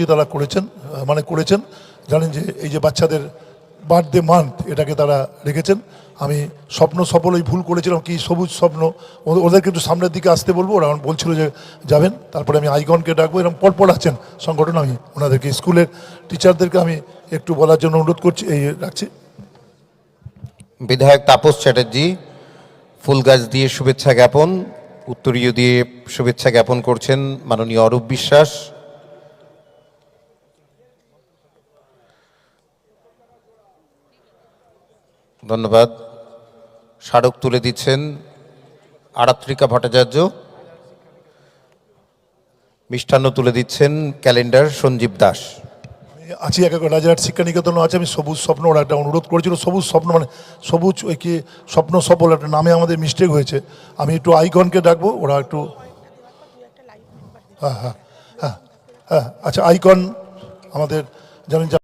যে তারা করেছেন মানে করেছেন। জানেন যে এই যে বাচ্চাদের বার্থডে মান্থ এটাকে তারা রেখেছেন। আমি স্বপ্ন সফল ওই ভুল করেছিলাম, কি সবুজ স্বপ্ন ওদেরকে একটু সামনের দিকে আসতে বলব। ওরা বলছিল যে যাবেন, তারপরে আমি আইগনকে ডাকবো। এরকম পরপর আছেন সংগঠন। আমি ওনাদেরকে, স্কুলের টিচারদেরকে আমি একটু বলার জন্য অনুরোধ করছি, এই রাখছি। বিধায়ক তাপস চ্যাটার্জি, ফুল গাছ দিয়ে শুভেচ্ছা জ্ঞাপন, উত্তরীয় দিয়ে শুভেচ্ছা জ্ঞাপন করছেন মাননীয় অরূপ বিশ্বাস। ধন্যবাদ। স্মারক তুলে দিচ্ছেন আরাত্রিকা ভট্টাচার্য। মিষ্টান্ন তুলে দিচ্ছেন ক্যালেন্ডার সঞ্জীব দাস। আছি এক এক রাজারহাট শিক্ষা নিকেতনও আছে আমি সবুজ স্বপ্ন, ওরা একটা অনুরোধ করেছিল, সবুজ স্বপ্ন মানে সবুজ ওই কি স্বপ্ন সফল, একটা নামে আমাদের মিস্টেক হয়েছে। আমি একটু আইকনকে ডাকবো, ওরা একটু হ্যাঁ হ্যাঁ হ্যাঁ হ্যাঁ আচ্ছা আইকন আমাদের জানেন